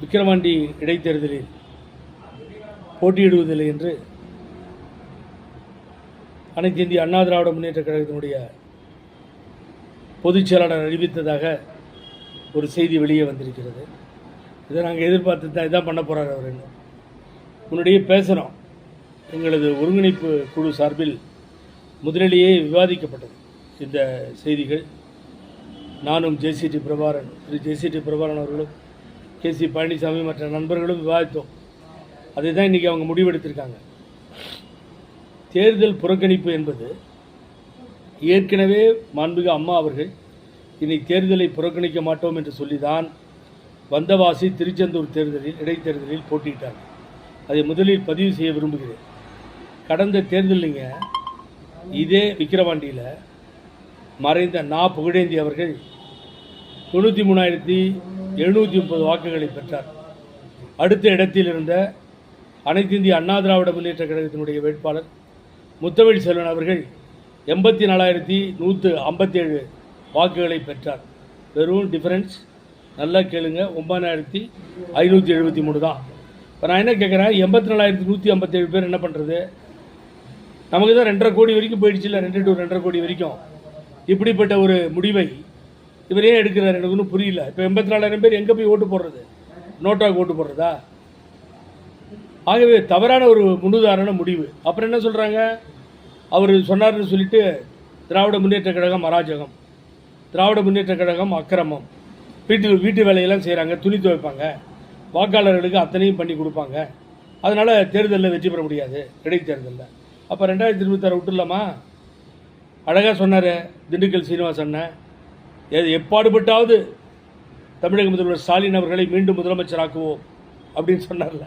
விக்கிரவாண்டி இடைத்தேர்தலில் போட்டியிடுவதில்லை என்று அனைத்து இந்திய அண்ணா திராவிட முன்னேற்ற கழகத்தினுடைய பொதுச் செயலாளர் அறிவித்ததாக ஒரு செய்தி வெளியே வந்திருக்கிறது. இதை நாங்கள் எதிர்பார்த்து தான் இதான் பண்ண போகிறார் அவர் என்ன. முன்னாடியே பேசுகிறோம் எங்களது ஒருங்கிணைப்பு குழு சார்பில் முதலிலேயே விவாதிக்கப்பட்டது இந்த செய்திகள். நானும் ஜேசிடி பிரபாரன் திரு ஜேசிடி பிரபாரன் அவர்களும் கே சி பழனிசாமி மற்ற நண்பர்களும் விவாதித்தோம். அதை தான் இன்றைக்கி அவங்க முடிவெடுத்திருக்காங்க. தேர்தல் புறக்கணிப்பு என்பது ஏற்கனவே மாண்புமிகு அம்மா அவர்கள் இன்னைக்கு தேர்தலை புறக்கணிக்க மாட்டோம் என்று சொல்லிதான் வந்தவாசி திருச்செந்தூர் தேர்தலில் இடைத்தேர்தலில் போட்டியிட்டாங்க. அதை முதலில் பதிவு செய்ய விரும்புகிறேன். கடந்த தேர்தலிங்க இதே விக்கிரவாண்டியில் மறைந்த நா புகழேந்தி அவர்கள் தொண்ணூற்றி மூணாயிரத்தி எழுநூற்றி முப்பது வாக்குகளை பெற்றார். அடுத்த இடத்தில் இருந்த அனைத்து இந்திய அண்ணா திராவிட முன்னேற்ற கழகத்தினுடைய வேட்பாளர் முத்தமிழ் செல்வன் அவர்கள் எண்பத்தி நாலாயிரத்தி நூற்று ஐம்பத்தேழு வாக்குகளை பெற்றார். வெறும் டிஃபரன்ஸ் நல்லா கேளுங்க. ஒன்பதாயிரத்தி ஐநூற்றி எழுபத்தி மூணு தான். இப்போ நான் என்ன கேட்குறேன் எண்பத்தி நாலாயிரத்தி நூற்றி ஐம்பத்தேழு பேர் என்ன பண்ணுறது நமக்கு தான் ரெண்டரை கோடி வரைக்கும் போயிடுச்சு இல்லை ரெண்டு டு ரெண்டரை கோடி வரைக்கும். இப்படிப்பட்ட ஒரு முடிவை இவர் ஏன் எடுக்கிறார் எனக்கு ஒன்றும் புரியல. இப்போ எண்பத்தி நாலாயிரம் பேர் எங்கே போய் ஓட்டு போடுறது? நோட்டாக ஓட்டு போடுறதா? ஆகவே தவறான ஒரு முன்னுதாரண முடிவு. அப்புறம் என்ன சொல்கிறாங்க அவர் சொன்னார்னு சொல்லிட்டு திராவிட முன்னேற்ற கழகம் அராஜகம். திராவிட முன்னேற்ற கழகம் அக்கிரமம். வீட்டு வீட்டு வேலையெல்லாம் செய்கிறாங்க துணி துவைப்பாங்க. வாக்காளர்களுக்கு அத்தனையும் பண்ணி கொடுப்பாங்க. அதனால் தேர்தலில் வெற்றி பெற முடியாது இடைத்தேர்தலில் அப்போ ரெண்டாயிரத்தி இருபத்தாறு விட்டுலாமா அழகாக சொன்னார் திண்டுக்கல் சீனிவாசன் எப்பாடுபட்டாவது தமிழக முதல்வர் ஸ்டாலின் அவர்களை மீண்டும் முதலமைச்சராக்குவோம் அப்படின்னு சொன்னார்ல.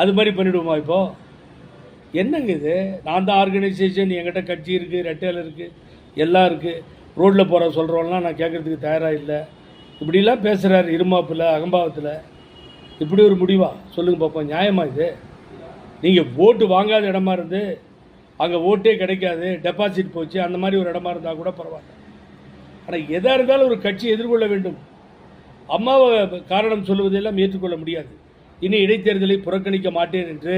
அது மாதிரி பண்ணிவிடுவோமா இப்போ? என்னங்க இது? நான் தான் ஆர்கனைசேஷன் என்கிட்ட கட்சி இருக்குது ரெட்டையில் இருக்குது எல்லாம் இருக்குது ரோட்டில் போகிற சொல்கிறவங்களாம் நான் கேட்குறதுக்கு தயாராக இல்லை. இப்படிலாம் பேசுகிறார் இருமாப்பில் அகம்பாவத்தில். இப்படி ஒரு முடிவா? சொல்லுங்கள் பார்ப்போம் நியாயமா இது? நீங்கள் ஓட்டு வாங்காத இடமா இருந்து அங்கே ஓட்டே கிடைக்காது டெபாசிட் போச்சு அந்த மாதிரி ஒரு இடமா இருந்தால் கூட பரவாயில்ல. ஆனால் எதாக இருந்தாலும் ஒரு கட்சி எதிர்கொள்ள வேண்டும். அம்மாவை காரணம் சொல்லுவதெல்லாம் ஏற்றுக்கொள்ள முடியாது. இனி இடைத்தேர்தலை புறக்கணிக்க மாட்டேன் என்று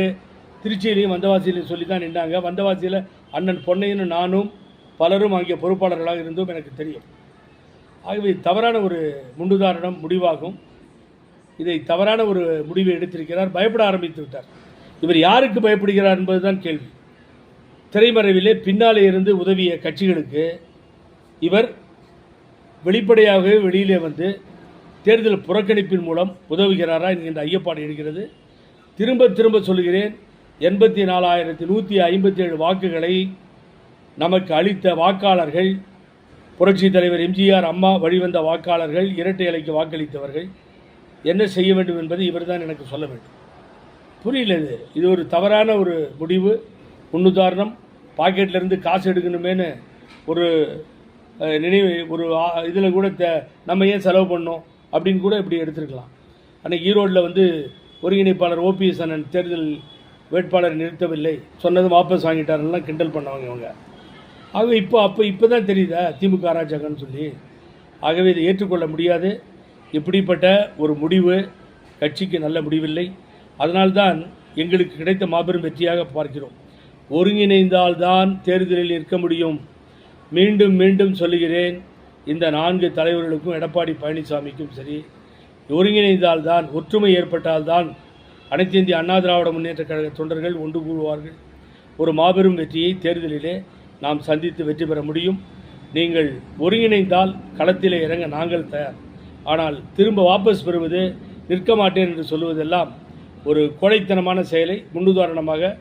திருச்சியிலையும் வந்தவாசியிலையும் சொல்லி தான் நின்றாங்க. வந்தவாசியில் அண்ணன் பொன்னையனும் நானும் பலரும் அங்கே பொறுப்பாளர்களாக இருந்தும் எனக்கு தெரியும். ஆகவே தவறான ஒரு முன்னுதாரணம் முடிவாகும். இதை தவறான ஒரு முடிவை எடுத்திருக்கிறார் பயப்பட ஆரம்பித்து விட்டார். இவர் யாருக்கு பயப்படுகிறார் என்பதுதான் கேள்வி. திரைமறைவிலே பின்னாலே இருந்து உதவிய கட்சிகளுக்கு இவர் வெளிப்படையாகவே வெளியிலே வந்து தேர்தல் புறக்கணிப்பின் மூலம் உதவுகிறாரா என்கின்ற ஐயப்பாடு இருக்கிறது திரும்ப திரும்ப சொல்கிறேன் எண்பத்தி நாலாயிரத்தி நூற்றி ஐம்பத்தி ஏழு வாக்குகளை நமக்கு அளித்த வாக்காளர்கள் புரட்சித் தலைவர் எம்ஜிஆர் அம்மா வழிவந்த வாக்காளர்கள் இரட்டை இலைக்கு வாக்களித்தவர்கள் என்ன செய்ய வேண்டும் என்பதை இவர்தான் எனக்கு சொல்ல வேண்டும். புரியல இது. இது ஒரு தவறான ஒரு முடிவு முன்னுதாரணம். பாக்கெட்லேருந்து காசு எடுக்கணுமேனு ஒரு நினைவு ஒரு இதில் கூட தே நம்ம ஏன் செலவு பண்ணோம் அப்படின்னு கூட இப்படி எடுத்திருக்கலாம். ஆனால் ஈரோட்டில் வந்து ஒருங்கிணைப்பாளர் ஓபிஎஸ் அண்ணன் தேர்தல் வேட்பாளர் நிறுத்தவில்லை. சொன்னதும் வாபஸ் வாங்கிட்டாருலாம் கிண்டல் பண்ணவங்க இவங்க. ஆகவே இப்போ அப்போ இப்போ தான் தெரியுதா திமுக அராஜகம்னு சொல்லி? ஆகவே இதை ஏற்றுக்கொள்ள முடியாது. இப்படிப்பட்ட ஒரு முடிவு கட்சிக்கு நல்ல முடிவில்லை. அதனால்தான் எங்களுக்கு கிடைத்த மாபெரும் வெற்றியாக பார்க்கிறோம். ஒருங்கிணைந்தால்தான் தேர்தலில் நிற்க முடியும். மீண்டும் மீண்டும் சொல்லுகிறேன் இந்த நான்கு தலைவர்களுக்கும் எடப்பாடி பழனிசாமிக்கும் சரி ஒருங்கிணைந்தால்தான் ஒற்றுமை ஏற்பட்டால்தான் அனைத்து இந்திய அண்ணா திராவிட முன்னேற்ற கழக தொண்டர்கள் ஒன்று கூறுவார்கள். ஒரு மாபெரும் வெற்றியை தேர்தலிலே நாம் சந்தித்து வெற்றி பெற முடியும். நீங்கள் ஒருங்கிணைந்தால் களத்திலே இறங்க நாங்கள் தயார். ஆனால் திரும்ப வாபஸ் பெறுவது நிற்க மாட்டேன் என்று சொல்லுவதெல்லாம் ஒரு கோழைத்தனமான செயலை முன்னுதாரணமாக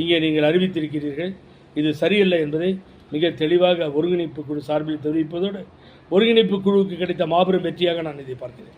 இங்கே நீங்கள் அறிவித்திருக்கிறீர்கள். இது சரியில்லை என்பதை மிக தெளிவாக ஒருங்கிணைப்பு குழு சார்பில் தெரிவிப்பதோடு ஒருங்கிணைப்பு குழுவுக்கு கிடைத்த மாபெரும் வெற்றியாக நான் இதை பார்க்கிறேன்.